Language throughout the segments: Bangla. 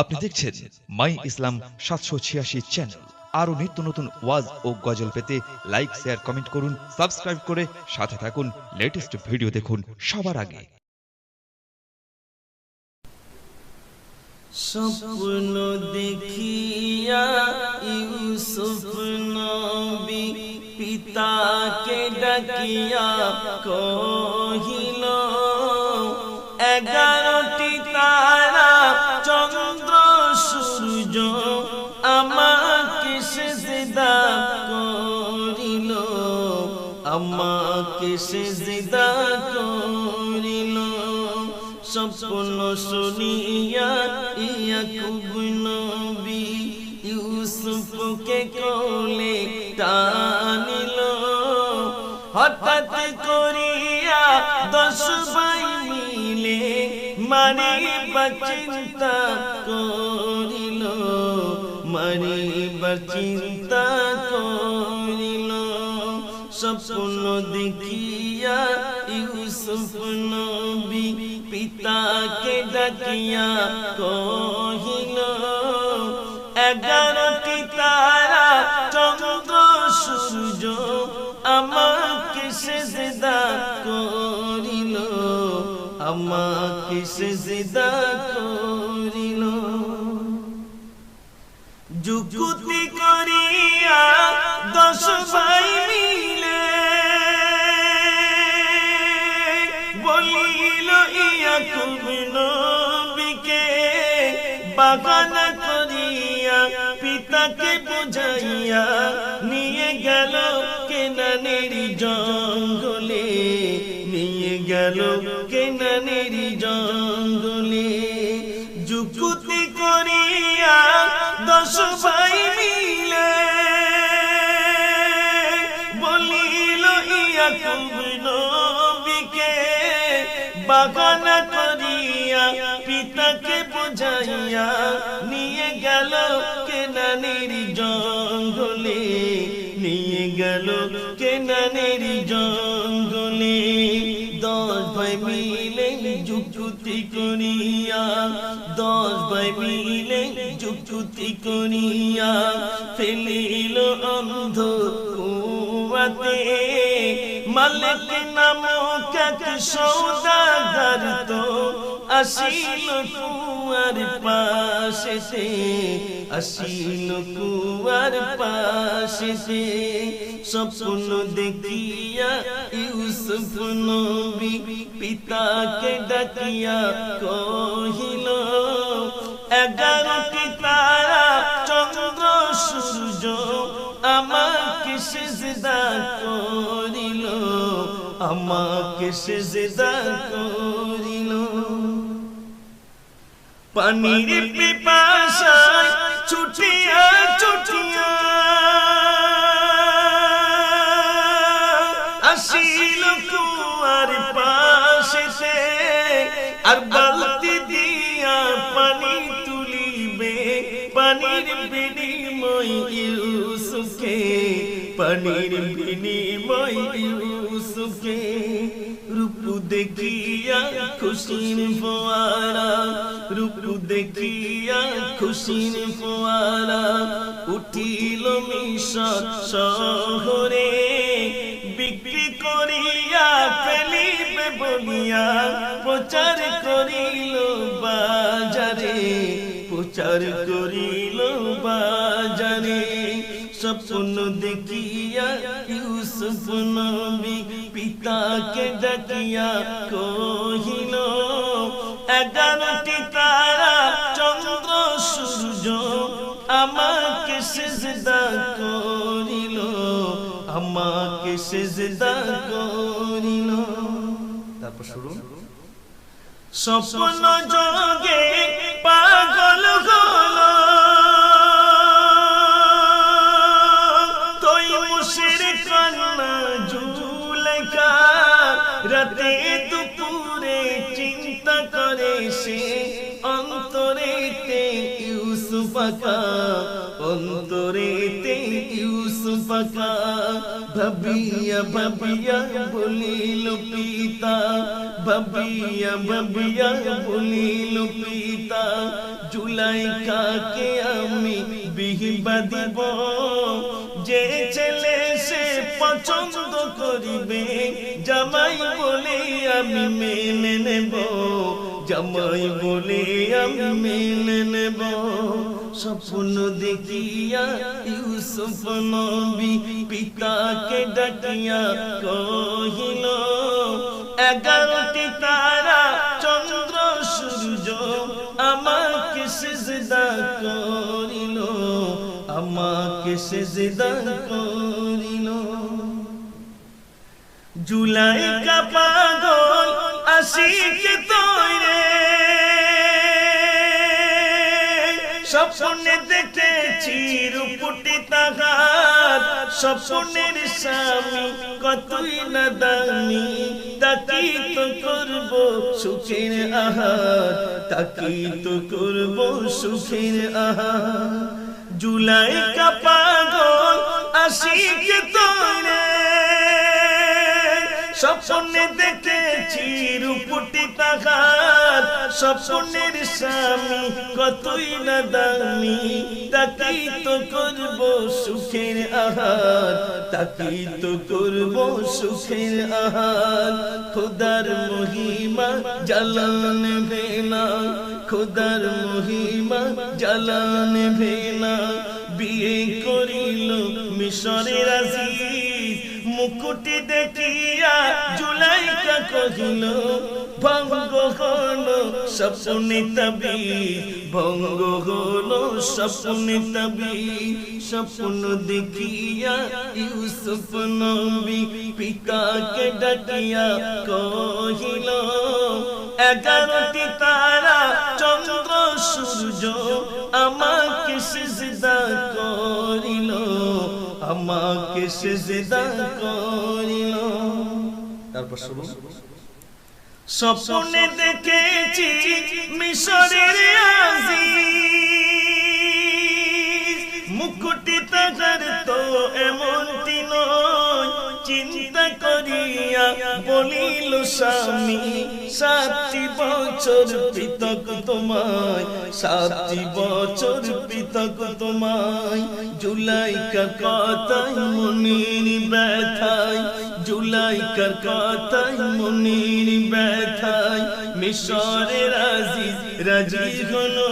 আপনি দেখছেন মাই ইসলাম সাতশো ছিয়াশি চ্যানেল আরও নিত্য নতুন ওয়াজ ও গজল পেতে লাইক শেয়ার কমেন্ট করুন সাবস্ক্রাইব করে সাথে থাকুন। লেটেস্ট ভিডিও দেখুন সবার আগে। স্বপ্ন দেখিয়া ইউসুফ পিতাকে ডাকিয়া কহিল, এগারোটি তারা চন্দ্র আমাকে সেজদা করিল, স্বপ্ন শুনিয়া ইয়াকুব নবী ইউসুফকে কোলে টানিল। হঠাৎ করিয়া দশ ভাই মিলে মারিবা চিন্তা করিল মারিবা চিন্তা করিল। স্বপ্ন দেখিয়া ইউসুফ নবী পিতাকে ডাকিয়া কহিল, এগারোটি তারা, চন্দ্র, সূর্য আমাকে সেজদা করিল, আমাকে সেজদা করিল। যুকুতি করিয়া বুঝাইয়া নিয়ে গেল কেনানের জঙ্গলে, নিয়ে গেল কেনানের জঙ্গলে। যুকুতি করিয়া দশ ভাই মিলে বলিল ইয়াকুব নবীকে বাগান করিয়া পিতাকে বুঝাইয়া নিয়ে গেল কেনানের জঙ্গলে, নিয়ে গেল কেনানের জঙ্গলে। দশ ভাই মিলে যুক্তি করিয়া, দশ ভাই মিলে যুক্তি করিয়া ফেলিল অন্ধ কুয়াতে। মালিক নামক এক সৌদাগর তো? আসিল কুয়ার পাশেতে আসিল কুয়ার পাশেতে স্বপ্ন দেখিয়া, ইউসুফ নবী পিতাকে ডাকিয়া কহিল এগারোটি তারা চন্দ্র সূর্য? আমাকে সেজদা করিল আমাকে সেজদা করিল। পানির পিপাসায় ছুটিয়া ছুটিয়া আসিল কুয়ার পাশেতে, আর বালতি দিয়া পানি তুলিবে, পানির বিনিময় পানির বিনিময় ইউসুফকে রূপ দেখিয়া খুশির ফোয়ারা রূপ দেখিয়া খুশির ফোয়ারা উঠিল মিশর শহরে বিক্রি করিয়া ফেলিবে বলিয়া প্রচার করিল বাজারে প্রচার করিল বাজারে স্বপ্ন দেখিয়া ইউসুফ নবী পিতাকে ডাকিয়া কহিল এগারোটি তারা চন্দ্র সূর্য আমাকে সেজদা করিল আমাকে সেজদা করিল তারপর শুরু স্বপ্ন যোগে পাগল হলো। সে অন্তরেতে ইউসুফ ইউসুফ আকা, অন্তরেতে ইউসুফ আকা। ভাবিয়া ভাবিয়া বলিল, পিতা, ভাবিয়া ভাবিয়া বলিল, পিতা, জুলাই কাকে আমি বিহিবা দিব? যে ছেলে সে পছন্দ করিবে, জামাই বলে আমি মেনে নেব। জামাই বলে আমি নেব স্বপ্ন দেখিয়া ইউসুফ নবী পিতাকে ডাকিয়া কহিল, এগারোটি তারা, চন্দ্র, সূর্য আমাকে সিজদা করিল, আমাকে সিজদা করিল। জুলাই কা পাগল, আশিক তৈরে স্বপ্নে দেখেছি রূপটি তাহার। স্বপ্নের স্বামী, কতই না দামি। তাকি তো করব সুখের আহার? তাকি তো করব সুখের আহার? জুলাই কা পাগল আশিক তৈরে। স্বপ্নে দেখেছি রূপটি তাহার স্বপ্নের স্বামী, কতই না দামি তাকি তো করব সুখের আহার তাকি তো করব সুখের আহার। খোদার মহিমা জ্বালান ভেনা খোদার মহিমা জ্বালান ভেনা বিয়ে করিল মিশরের আজিজ মুকুটি দেখিয়া জুলাইকা কহিল, ভঙ্গ হলো স্বপ্নে তবি ভঙ্গ হলো স্বপ্নে তবি স্বপ্ন দেখিয়া ইউসুফ নবী পিতাকে ডাকিয়া কহিল, এগারোটি তারা, চন্দ্র, সূর্য, আমাকে সিজদা আমাকে সেজদা করিল। তারপর শুনুন। স্বপ্নে দেখেছি মিশরের মুকুটি তাহার তো এমনটি নয় চিন্তা করিয়া বলিল, স্বামী, সাতটি বছর পৃথক তোমায়, সাতটি বছর পৃথক তোমায়, জুলাইকার কথায় মনির ব্যথায়, জুলাইকার কথায় মনির ব্যথায় মিশরের আজিজ রাজি হলো,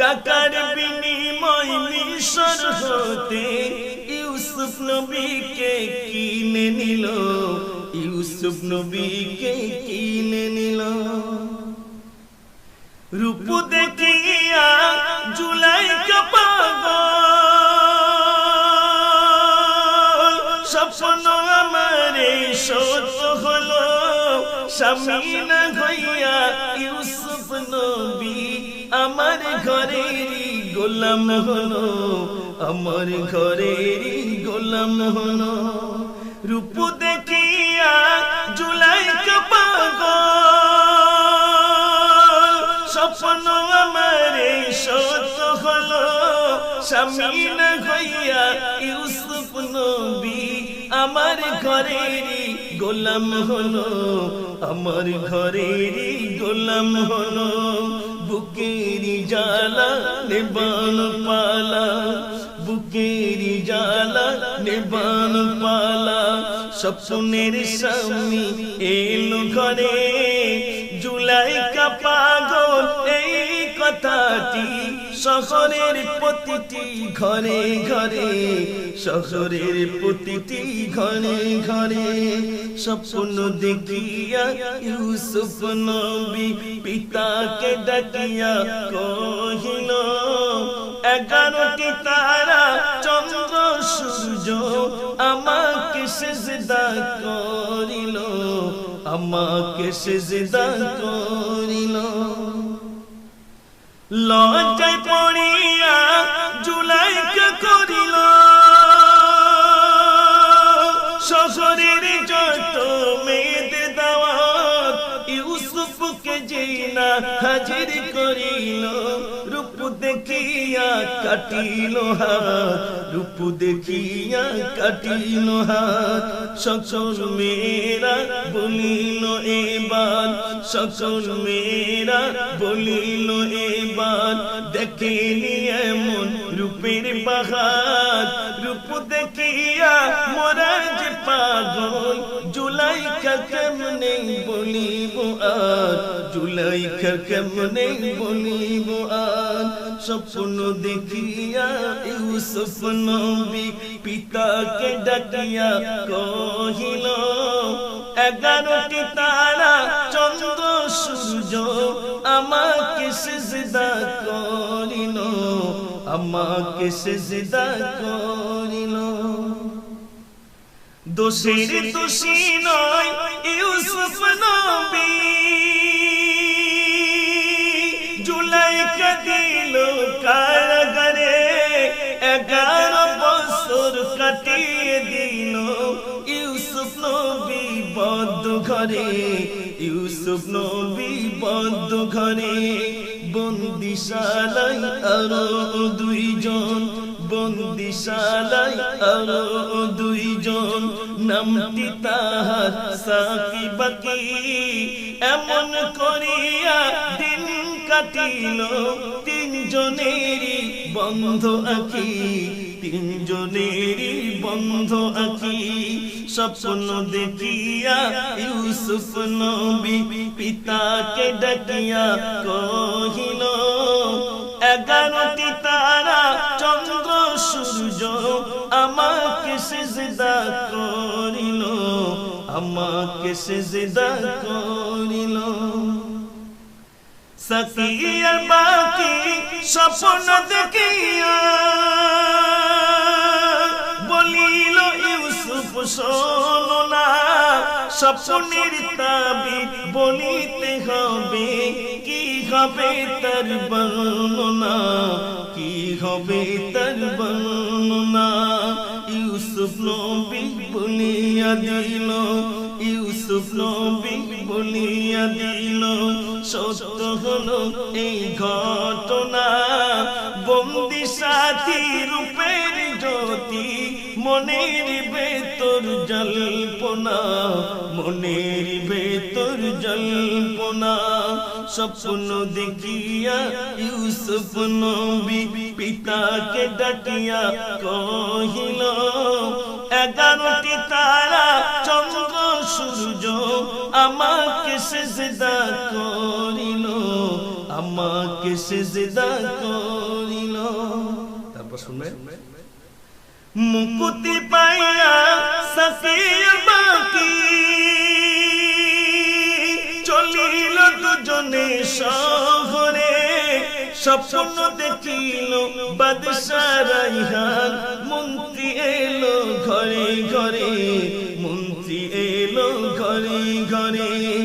টাকার বিনিময় মিশর হতে, ইউসুফ নবীকে ইউসুফ নবীকে কিনে নিল। রূপ দেখিয়া জুলাই পাগল। স্বপ্ন আমারে সত হলো, স্বামী না হইয়া ইউসুফ নবী আমার ঘরেরই গোলাম হলো, আমার ঘরেরই গোলাম হলো। রূপ দেখিয়া স্বামী না হইয়া ইউসুফ নবী, আমার ঘরেরই গোলাম হলো, আমার ঘরেরই গোলাম হলো। বুকেরি জ্বালা নেবান পালা, বুকেরি জ্বালা নেবান পালা। স্বপ্নের স্বামী এলো ঘরে জুলাই কা পাগল, এই কথাটি শহরের প্রতিটি ঘরে ঘরে, শহরের প্রতিটি ঘরে ঘরে, স্বপ্ন দেখিয়া ইউসুফ নবী পিতাকে ডাকিয়া কহিল, এগারোটি তারা, চন্দ্র, সূর্য আমাকে সেজদা করিল, আমাকে সেজদা করিল। লজ্জায় পড়িয়া জুলাইকে করিল। শ্বশুরের যত মেয়েদের দাওয়াত ইউসুফকে না হাজির করিল। রূপ দেখিয়া কাটিল হাত, রূপ দেখিয়া কাটিল হাত। সকল মেয়েরা বলিল এবার সকল মেয়েরা বলিল এবার দেখেনি এমন রূপের বাহার রূপ দেখিয়া মোরা যে পাগল জুলাই কেমনে বলিব আর জুলাইকা কেমনে বলিব আর স্বপ্ন দেখিয়া ইউসুফ নবী পিতাকে ডাকিয়া কহিল, এগারোটি তারা, চন্দ্র, সূর্য আমাকে সিজদা করিল, আমাকে সিজদা করিল। দোষের দোষী নয় ইউসুফ নবী। এগারো বছর কাটিয়ে দিল। ইউসুফ নবী বদ্ধ ঘরে, ইউসুফ নবী বদ্ধ ঘরে। বন্দিশালাই আরও দুইজন বন্দিশালাই আরও দুইজন। নামটি তাহার সাকি বাকি। এমন করিয়া দিন কাটিল। তিনজনেরই বন্ধ আঁকি, তিনজনেরই বন্ধ আঁকি, স্বপ্ন দেখিয়া ইউসুফ নবী পিতাকে ডাকিয়া কহিল, এগারোটি তারা, চন্দ্র, সূর্য আমাকে সিজদা করিল, আমাকে সিজদা করিল। সাকিয়ার বাকি স্বপ্ন দেখিয়া বলিল, ইউসুফ, শোনো না, স্বপ্নের তাবির বলিতে হবে। কি হবে তার বর্ণনা? কি হবে তার বর্ণনা? ইউসুফ নবী বলিয়া দিল, ইউসুফ নবী বলিয়া দিল সত্য হলো এই ঘটনা। বন্দি সাথী রূপের জ্যোতি, মনের ভেতর জল্পনা, মনের ভেতর জল্পনা। স্বপ্ন দেখিয়া ইউসুফ নবী পিতাকে ডাকিয়া কহিল, এগারোটি তারা চন্দ্র সূর্য আমাকে সেজদা করিল, আমাকে সেজদা করিল। তারপর শুনবে মুকুতি পাইয়া সাকিয়া বাকি চলিল দুজনে শহরে, স্বপ্ন দেখিল বাদশাহ রাইহান, মন্ত্রী এলো ঘরে ঘরে। ঘরে ঘরে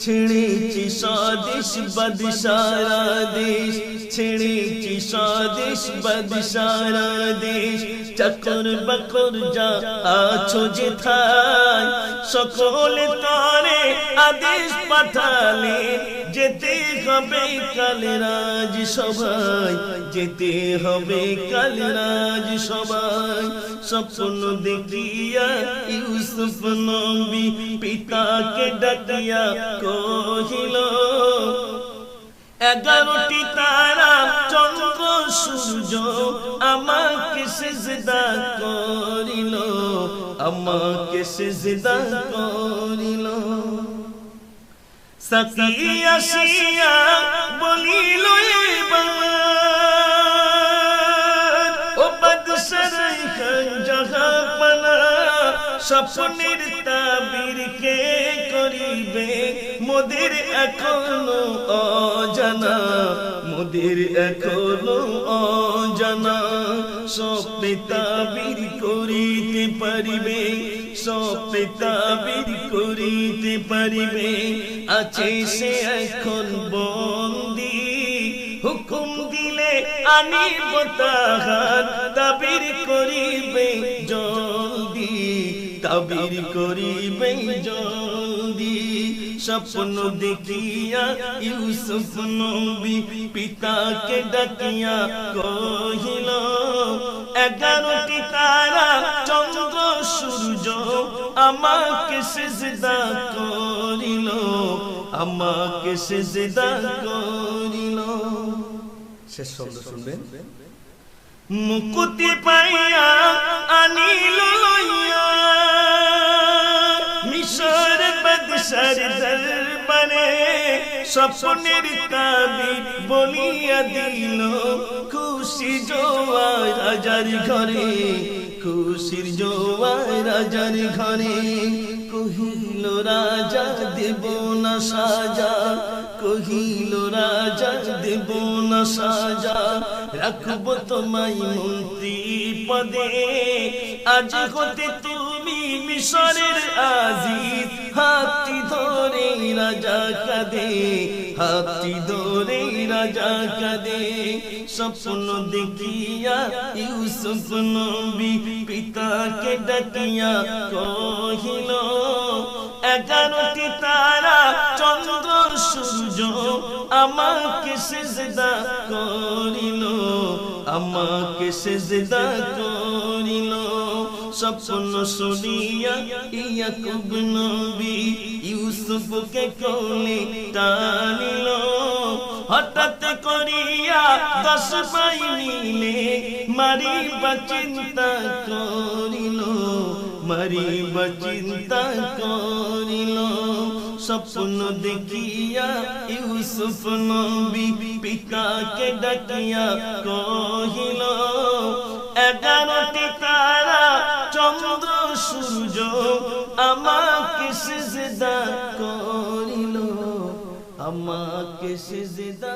ছেড়েছি স্বদেশ বাদশারা দেশ ছেড়েছি স্বদেশ বাদশারা দেশ চাকর বাকর যা আছো যে থাই সকলে তরে আদেশ পাঠালে যেতে হবে কাল রাজ সবাই যেতে হবে কাল রাজ সবাই স্বপ্ন দেখিয়া ইউসুফ নবী পিতাকে ডাকিয়া কহিল এগারোটি তারা চন্দ্র সূর্য আমাকে সেজদা করিল, আমাকে সেজদা করিল। সাকি আসিয়া বলিল ও বাদশাহ তাবির কে করিবে মোদের এখনও অজানা, মোদের এখনও অজানা। স্বপ্নে তাবির করিতে পারিবে, স্বপ্নে তাবির করিতে পারিবে। আছে সে এখন বন্দি, হুকুম দিলে আনিব তাহার, তাবির করিবে। জলদি তাবির করিবে জলদি। স্বপ্ন দেখিয়া ইউসুফ নবী পিতাকে ডাকিয়া কহিল, এগারোটি তারা চন্দ্র, সূর্য আমাকে সেজদা করিল, আমাকে সেজদা করিল। শেষ শব্দ শুনবেন। মুকুতি পাইয়া আনিল লইয়া। মিশর বাদশার দরবারে স্বপ্নের তাবির বলিয়া দিল। খুশি জোয়ার রাজার ঘরে, খুশির জোয়ার রাজার ঘরে। কহিল, রাজা, দেব না সাজা। কহিল, রাজা, দেব না সাজা। রাখব তোমায় মন্ত্রী পদে। আজ হতে তুমি মিশরের আজিজ হাতি ধরে রাজা কাদে হাতি ধরে রাজা কাদে। স্বপ্ন দেখিয়া ইউসুফ নবী পিতাকে ডাকিয়া কহিল, এগারোটি তারা, চন্দ্র, সূর্য আমাকে সেজদা করিল, আমাকে সেজদা করিল। স্বপ্ন শুনিয়া ইয়াকুব নবী ইউসুফকে কোলে টানিল। হঠাৎ করিয়া দশ ভাই মিলে মারিবা চিন্তা করিল, মারিবা চিন্তা করিল। স্বপ্ন দেখিয়া ইউসুফ নবী পিতাকে ডাকিয়া কহিল, এগারোটি তারা চন্দ্র সূর্য আমাকে সিজদা করিল আমাকে সিজদা